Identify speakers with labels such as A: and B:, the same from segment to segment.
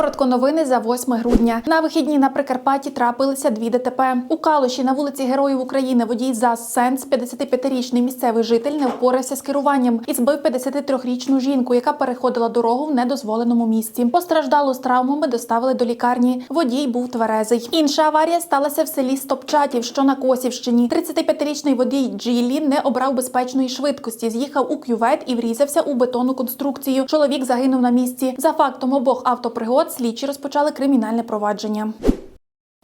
A: Коротко новини за 8 грудня. На вихідні на Прикарпатті трапилися дві ДТП. У Калуші на вулиці Героїв України водій ЗАЗ Сенс, 55-річний місцевий житель, не впорався з керуванням і збив 53-річну жінку, яка переходила дорогу в недозволеному місці. Постраждалу з травмами доставили до лікарні. Водій був тверезий. Інша аварія сталася в селі Стопчатів, що на Косівщині. 35-річний водій Джилі не обрав безпечної швидкості. З'їхав у кювет і врізався у бетонну конструкцію. Чоловік загинув на місці. За фактом обох автопригод слідчі розпочали кримінальне провадження.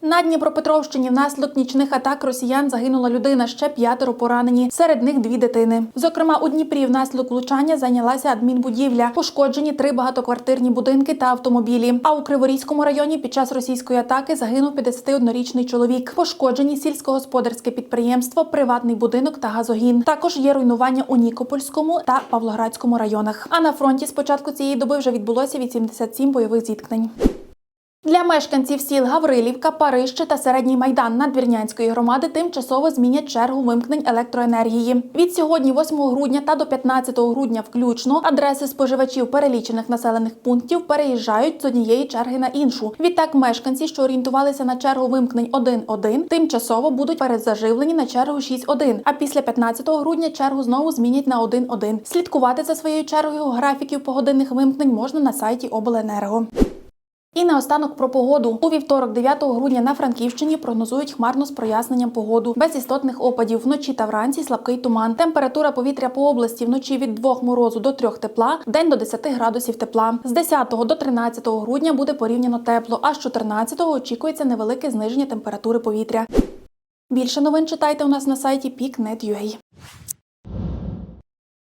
A: На Дніпропетровщині внаслідок нічних атак росіян загинула людина, ще п'ятеро поранені. Серед них дві дитини. Зокрема, у Дніпрі внаслідок влучання зайнялася адмінбудівля. Пошкоджені три багатоквартирні будинки та автомобілі. А у Криворізькому районі під час російської атаки загинув 51-річний чоловік. Пошкоджені сільськогосподарське підприємство, приватний будинок та газогін. Також є руйнування у Нікопольському та Павлоградському районах. А на фронті з початку цієї доби вже відбулося 87 бойових зіткнень. Для мешканців сіл Гаврилівка, Парище та Середній Майдан Надвірнянської громади тимчасово змінять чергу вимкнень електроенергії. Від сьогодні, 8 грудня та до 15 грудня включно, адреси споживачів перелічених населених пунктів переїжджають з однієї черги на іншу. Відтак, мешканці, що орієнтувалися на чергу вимкнень 1.1, тимчасово будуть перезаживлені на чергу 6.1, а після 15 грудня чергу знову змінять на 1.1. Слідкувати за своєю чергою графіків погодинних вимкнень можна на сайті Обленерго. І наостанок про погоду. У вівторок, 9 грудня на Франківщині прогнозують хмарно з проясненням погоду. Без істотних опадів. Вночі та вранці слабкий туман. Температура повітря по області вночі від 2 морозу до 3 тепла, вдень до 10 градусів тепла. З 10 до 13 грудня буде порівняно тепло, а з 14 очікується невелике зниження температури повітря. Більше новин читайте у нас на сайті peak.net.ua.